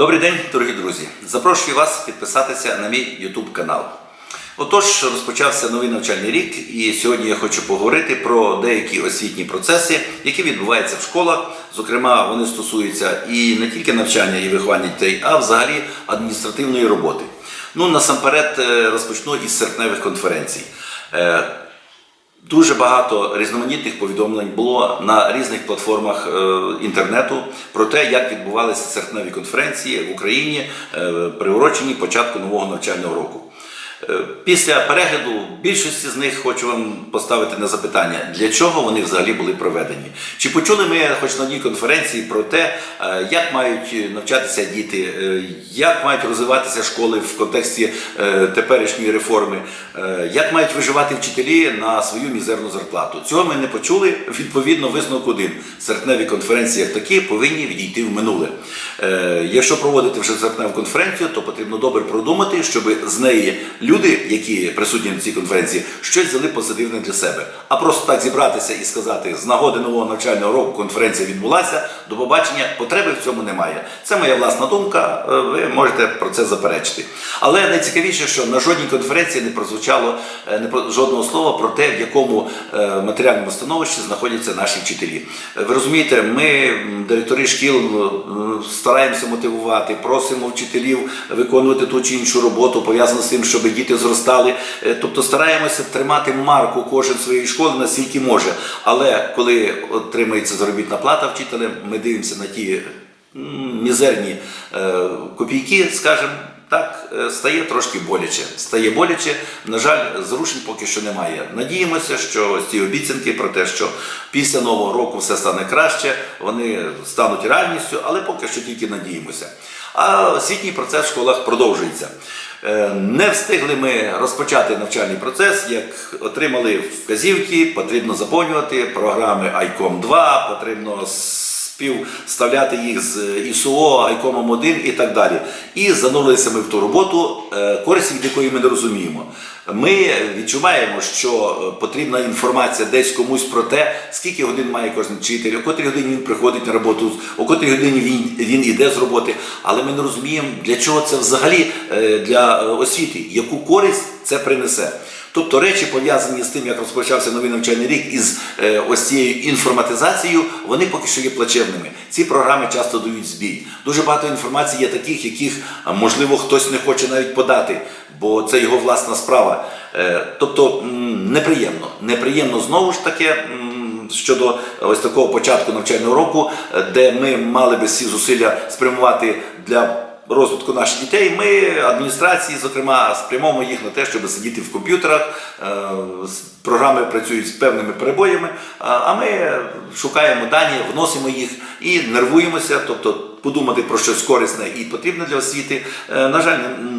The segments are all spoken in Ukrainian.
Добрий день, дорогі друзі. Запрошую вас підписатися на мій YouTube канал. Отож, розпочався новий навчальний рік, і сьогодні я хочу поговорити про деякі освітні процеси, які відбуваються в школах. Зокрема, вони стосуються і не тільки навчання і виховання дітей, а взагалі адміністративної роботи. Ну, насамперед е, розпочну із серпневих конференцій. Дуже багато різноманітних повідомлень було на різних платформах е, інтернету про те, як відбувалися серпневі конференції в Україні, е, приурочені початку нового навчального року. Е, Після перегляду більшості з них хочу вам поставити на запитання, для чого вони взагалі були проведені. Чи почули ми хоч на одній конференції про те, е, як мають навчатися діти, е, як мають розвиватися школи в контексті теперішньої реформи, як мають виживати вчителі на свою мізерну зарплату? Цього ми не почули. Відповідно, висновок один. Серпневі конференції як такі повинні відійти в минуле. Якщо проводити вже серпневу конференцію, то потрібно добре продумати, щоб з неї люди, які присутні на цій конференції, щось взяли позитивне для себе. А просто так зібратися і сказати, з нагоди нового навчального року конференція відбулася, до побачення, потреби в цьому немає. Це моя власна думка, е, ви можете про це заперечити. Але найцікавіше, що на жодній конференції не прозвучало е, жодного слова про те, в якому е, матеріальному становищі знаходяться наші вчителі. Ви розумієте, ми, директори шкіл, стараємося мотивувати, просимо вчителів виконувати ту чи іншу роботу, пов'язану з тим, щоб діти зростали. Е, Тобто стараємося тримати марку кожен своєї школи наскільки може. Але коли отримується заробітна плата вчителя, ми дивимося на ті мізерні е, копійки, скажімо. Так, е, стає трошки боляче. Стає боляче. На жаль, зрушень поки що немає. Надіємося, що ці обіцянки про те, що після нового року все стане краще, вони стануть реальністю, але поки що тільки надіємося. А освітній процес в школах продовжується. Е, Не встигли ми розпочати навчальний процес, як отримали вказівки, потрібно заповнювати програми ICOM 2, потрібно співставляти їх з ІСО, Айкомом 1 і так далі. І занурилися ми в ту роботу, е, користь від якої ми не розуміємо. Ми відчуваємо, що е, потрібна інформація десь комусь про те, скільки годин має кожен вчитель, о котрій годині він приходить на роботу, о котрій годині він, він іде з роботи. Але ми не розуміємо, для чого це взагалі е, для освіти, яку користь це принесе. Тобто речі пов'язані з тим, як розпочався новий навчальний рік із е, ось цією інформатизацією, вони поки що є плачевними. Ці програми часто дають збій. Дуже багато інформації є таких, яких можливо хтось не хоче навіть подати, бо це його власна справа. Е, тобто неприємно. Неприємно знову ж таки. м, Щодо ось такого початку навчального року, е, де ми мали би всі зусилля спрямувати для розвитку наших дітей, ми адміністрації, зокрема, спрямовуємо їх на те, щоб сидіти в комп'ютерах. е, Програми працюють з певними перебоями, а а ми шукаємо дані, вносимо їх і нервуємося, тобто подумати про щось корисне і потрібне для освіти. е, На жаль,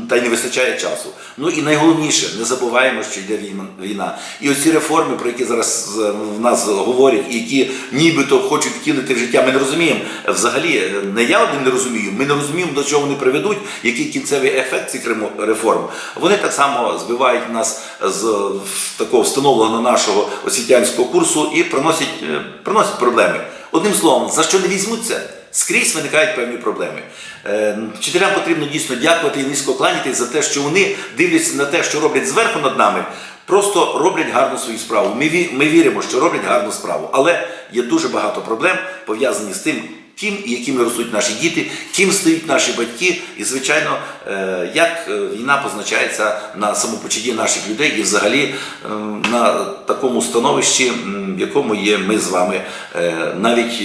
та й не вистачає часу. Ну і найголовніше, не забуваємо, що йде війна-. І оці реформи, про які зараз е, в нас говорять, і які нібито хочуть втілити в життя, ми не розуміємо. Взагалі, е, не я один не розумію. Ми не розуміємо, до чого вони приведуть, який кінцевий ефект цих реформ. Вони так само збивають нас з такого встановленого нашого освітянського курсу і приносять, приносять проблеми. Одним словом, за що не візьмуться? Скрізь виникають певні проблеми. Е, Вчителям потрібно дійсно дякувати і низько кланятись за те, що вони дивляться на те, що роблять зверху над нами, просто роблять гарну свою справу. Ми, віримо, що роблять гарну справу. Але є дуже багато проблем пов'язані з тим, ким і якими ростуть наші діти, ким стають наші батьки, і, звичайно, е, як е, війна позначається на самопочутті наших людей і взагалі е, на такому становищі, в якому є ми з вами, навіть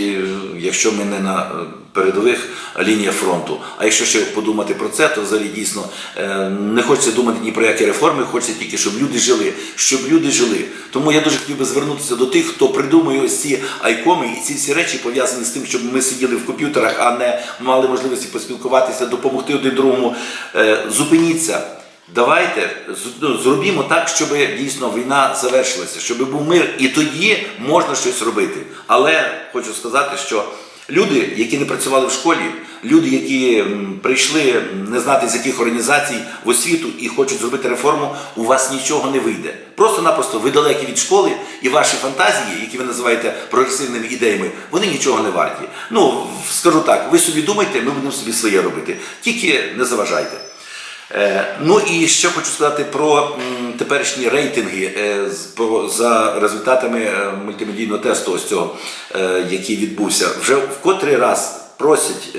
якщо ми не на передових лініях фронту. А якщо ще подумати про це, то взагалі дійсно е, не хочеться думати ні про які реформи, хочеться тільки, щоб люди жили, щоб люди жили. Тому я дуже хотів би звернутися до тих, хто придумує ось ці айкоми і ці всі речі пов'язані з тим, щоб ми сиділи в комп'ютерах, а не мали можливості поспілкуватися, допомогти один другому. Е, Зупиніться. Давайте ну, зробімо так, щоб дійсно війна завершилася, щоб був мир, і тоді можна щось робити. Але хочу сказати, що Люди, які не працювали в школі, люди, які прийшли не знати з яких організацій в освіту і хочуть зробити реформу, у вас нічого не вийде. Просто-напросто ви далекі від школи, і ваші фантазії, які ви називаєте прогресивними ідеями, вони нічого не варті. Ну, скажу так, ви собі думайте, ми будемо собі своє робити. Тільки не заважайте. Е, Ну і ще хочу сказати про теперішні рейтинги е, за результатами е, мультимедійного тесту, ось цього, який відбувся. Вже в котрий раз просять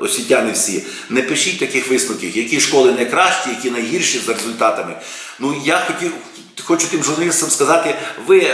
освітяни всі, не пишіть таких висновків, які школи найкращі, які найгірші за результатами. Ну я хотів. Хочу тим журналістам сказати, ви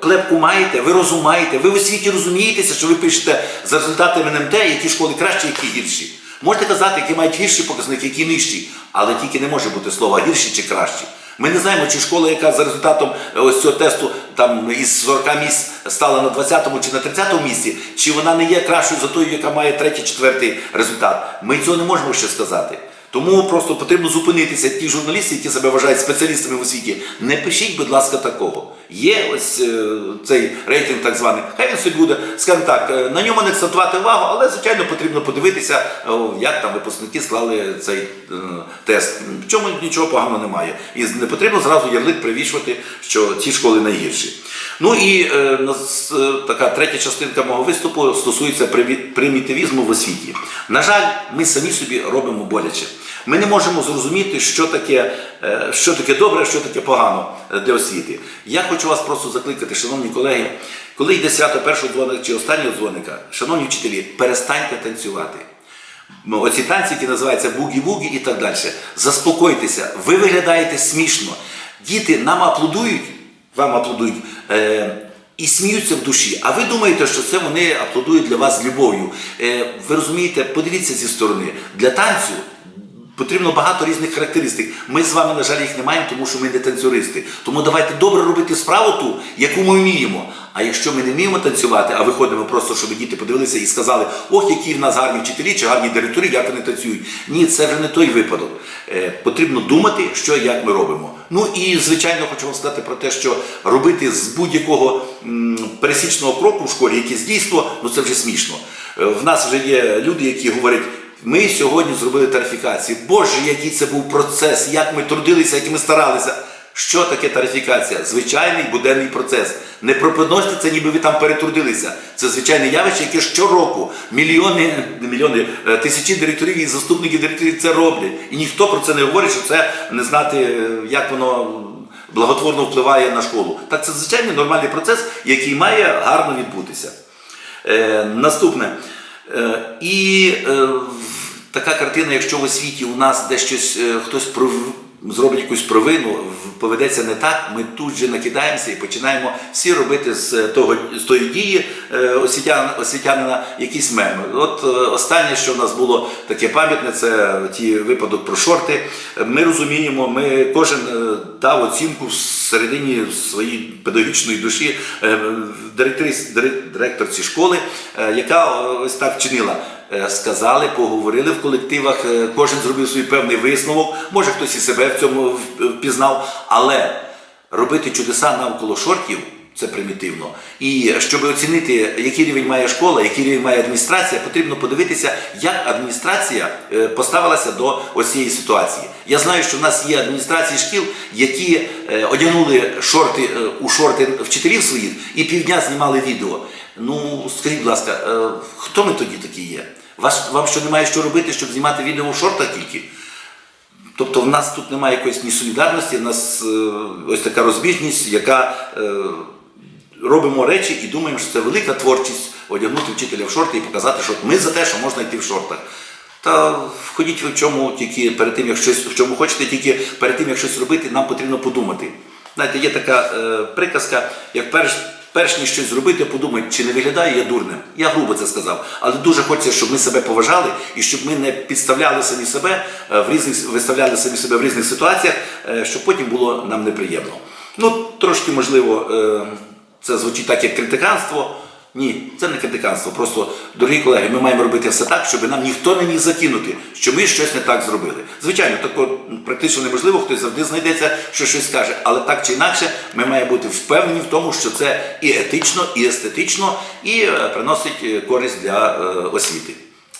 клепку маєте, ви розум маєте, ви в освіті розумієтеся, що ви пишете за результатами НМТ, які школи кращі, які гірші. Можете казати, які мають гірші показники, які нижчі, але тільки не може бути слова гірші чи кращі. Ми не знаємо, чи школа, яка за результатом е, ось цього тесту там із 40 місць стала на 20-му чи на 30-му місці, чи вона не є кращою за тою, яка має третій, четвертий результат. Ми цього не можемо ще сказати. Тому просто потрібно зупинитися ті журналісти, які себе вважають спеціалістами в освіті. Не пишіть, будь ласка, такого. Є ось е, цей рейтинг так званий. Хай він собі буде, скажімо так, е, на ньому не акцентувати увагу, але звичайно потрібно подивитися, е, як там випускники склали цей е, тест. В чому нічого поганого немає. І не потрібно зразу ярлик привішувати, що ці школи найгірші. Ну і е, е, така третя частинка мого виступу стосується примі- примітивізму в освіті. На жаль, ми самі собі робимо боляче. Ми не можемо зрозуміти, що таке, е, що таке добре, що таке погано е, для освіти. Я хочу вас просто закликати, шановні колеги, коли йде свято першого дзвоника чи останнього дзвоника, шановні вчителі, перестаньте танцювати. Ну, Оці танці, які називаються бугі-бугі і так далі. Заспокойтеся, ви виглядаєте смішно. Діти нам аплодують, вам аплодують е, і сміються в душі. А ви думаєте, що це вони аплодують для вас з любов'ю. Е, ви розумієте, подивіться зі сторони. Для танцю Потрібно багато різних характеристик. Ми з вами, на жаль, їх не маємо, тому що ми не танцюристи. Тому давайте добре робити справу ту, яку ми вміємо. А якщо ми не вміємо танцювати, а виходимо просто, щоб діти подивилися і сказали, ох, які в нас гарні вчителі чи гарні директори, як вони танцюють. Ні, це вже не той випадок. Е, потрібно думати, що як ми робимо. Ну і звичайно хочу вам сказати про те, що робити з будь-якого пересічного кроку в школі якесь дійство, ну це вже смішно. Е, в нас вже є люди, які говорять. Ми сьогодні зробили тарифікацію. Боже, який це був процес, як ми трудилися, як ми старалися. Що таке тарифікація? Звичайний буденний процес. Не пропоносьте це, ніби ви там перетрудилися. Це звичайне явище, яке щороку мільйони, не мільйони, е, тисячі директорів і заступників директорів це роблять. І ніхто про це не говорить, що це не знати, е, як воно благотворно впливає на школу. Так це звичайний нормальний процес, який має гарно відбутися. Е, наступне. Е, і е, така картина, якщо в освіті у нас де щось е, хтось пров- зробить якусь провину, поведеться не так, ми тут же накидаємося і починаємо всі робити з того з тої дії е, освітян, освітянина якісь меми. От е, останнє, що в нас було таке пам'ятне, це ті випадок про шорти. Е, Ми розуміємо, ми кожен е, дав оцінку всередині своєї педагогічної душі е, директорці школи, е, яка е, ось так вчинила. Е, Сказали, поговорили в колективах, е, кожен зробив свій певний висновок, може хтось і себе в цьому впізнав, але робити чудеса навколо шортів це примітивно. І щоб оцінити, який рівень має школа, який рівень має адміністрація, потрібно подивитися, як адміністрація е, поставилася до ось цієї ситуації. Я знаю, що в нас є адміністрації шкіл, які е, одягнули шорти е, у шорти вчителів своїх і півдня знімали відео. Ну, скажіть, будь ласка, е, хто ми тоді такі є? Вас, вам що немає що робити, щоб знімати відео в шортах тільки? Тобто в нас тут немає якоїсь ні солідарності, в нас е, ось така розбіжність, яка е, робимо речі і думаємо, що це велика творчість одягнути вчителя в шорти і показати, що ми за те, що можна йти в шортах. Та входіть в чому тільки перед тим, як щось в чому хочете, тільки перед тим, як щось робити, нам потрібно подумати. Знаєте, є така е, приказка, як перш, перш ніж щось зробити, подумай, чи не виглядаю я дурним. Я грубо це сказав, але дуже хочеться, щоб ми себе поважали і щоб ми не підставляли самі себе е, в різних виставляли самі себе в різних ситуаціях, е, щоб потім було нам неприємно. Ну, трошки можливо, е, це звучить так, як критиканство. Ні, це не критиканство. Просто, дорогі колеги, ми маємо робити все так, щоб нам ніхто не міг закинути, що ми щось не так зробили. Звичайно, тако практично неможливо, хтось завжди знайдеться, що щось каже, але так чи інакше, ми маємо бути впевнені в тому, що це і етично, і естетично, і е, приносить е, користь для е, освіти.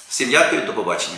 Всім дякую, до побачення.